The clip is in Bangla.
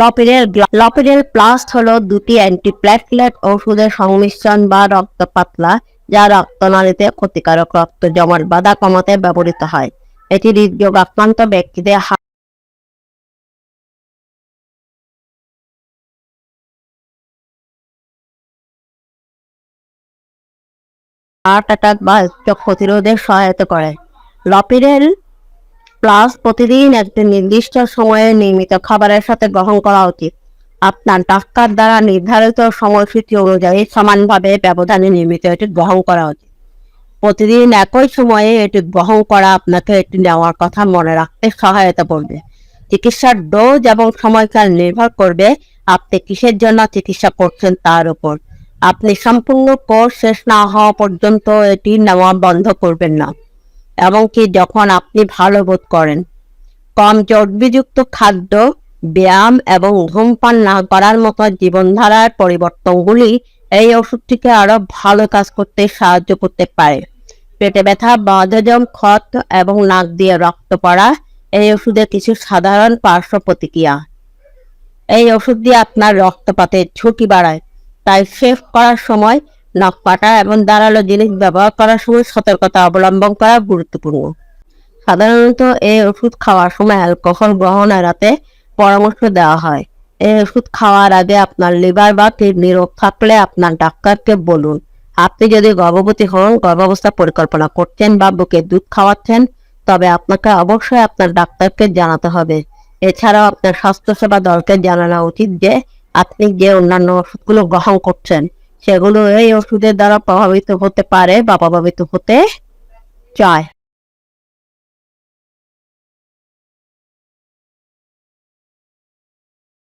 লপিডেল লপিডেল প্লাস হলো দুটি অ্যান্টিপ্ল্যাটলেট ওষুধের সংমিশ্রণ বা রক্ত পাতলা, যা রক্তনালীতে ক্ষতিকারক রক্ত জমাট বাধা কমাতে ব্যবহৃত হয়। এটি হৃদরোগ আক্রান্ত ব্যক্তিদের হার্ট অ্যাটাক বা স্ট্রোক প্রতিরোধে সহায়তা করে। লপিডেল প্লাস প্রতিদিন একটি নির্দিষ্ট সময়ে নিয়মিত খাবারের সাথে গ্রহণ করা উচিত। আপনার ডাক্তার দ্বারা নির্ধারিত সময়সূচি অনুযায়ী সমানভাবে ব্যবধানে নিয়মিত এটি গ্রহণ করা উচিত। প্রতিদিন একই সময়ে এটি গ্রহণ করা আপনাকে এটি নেওয়ার কথা মনে রাখতে সহায়তা করবে। চিকিৎসার ডোজ এবং সময়কাল নির্ভর করবে আপনি কিসের জন্য চিকিৎসা করছেন তার উপর। আপনি সম্পূর্ণ কোর্স শেষ না হওয়া পর্যন্ত এটি নেওয়া বন্ধ করবেন না। এমনকি যখন আপনি ভালো বোধ করেন। কম চর্বিযুক্ত খাদ্য, ব্যায়াম এবং ধূমপান না করার মতো জীবনধারার পরিবর্তনগুলি এই ওষুধটিকে আরও ভালো কাজ করতে সাহায্য করতে পারে। পেটে ব্যথা বদহজম ক্ষত এবং নাক দিয়ে রক্ত পড়া, এই ওষুধের কিছু সাধারণ পার্শ্ব প্রতিক্রিয়া। এই ওষুধ দিয়ে আপনার রক্তপাতের ঝুঁকি বাড়ায়, তাই শেভ করার সময় নখ কাটা এবং ধারালো জিনিস ব্যবহার করার সময় সতর্কতা অবলম্বন করা গুরুত্বপূর্ণ। সাধারণত এই ওষুধ খাওয়ার সময় অ্যালকোহল গ্রহণ এড়াতে পরামর্শ দেওয়া হয়। এই ওষুধ খাওয়ার আগে আপনার লিভার বা কিডনি রোগ থাকলে আপনার ডাক্তারকে বলুন। আপনি যদি গর্ভবতী হন, গর্ভাবস্থা পরিকল্পনা করছেন বা বুকে দুধ খাওয়াচ্ছেন, তবে আপনাকে অবশ্যই আপনার ডাক্তারকে জানাতে হবে। এছাড়াও আপনার স্বাস্থ্যসেবা দলকে জানানো উচিত যে, আপনি যে অন্যান্য ওষুধগুলো গ্রহণ করছেন সেগুলো এই ওষুধের দ্বারা প্রভাবিত হতে পারে বা প্রভাবিত হতে চায়।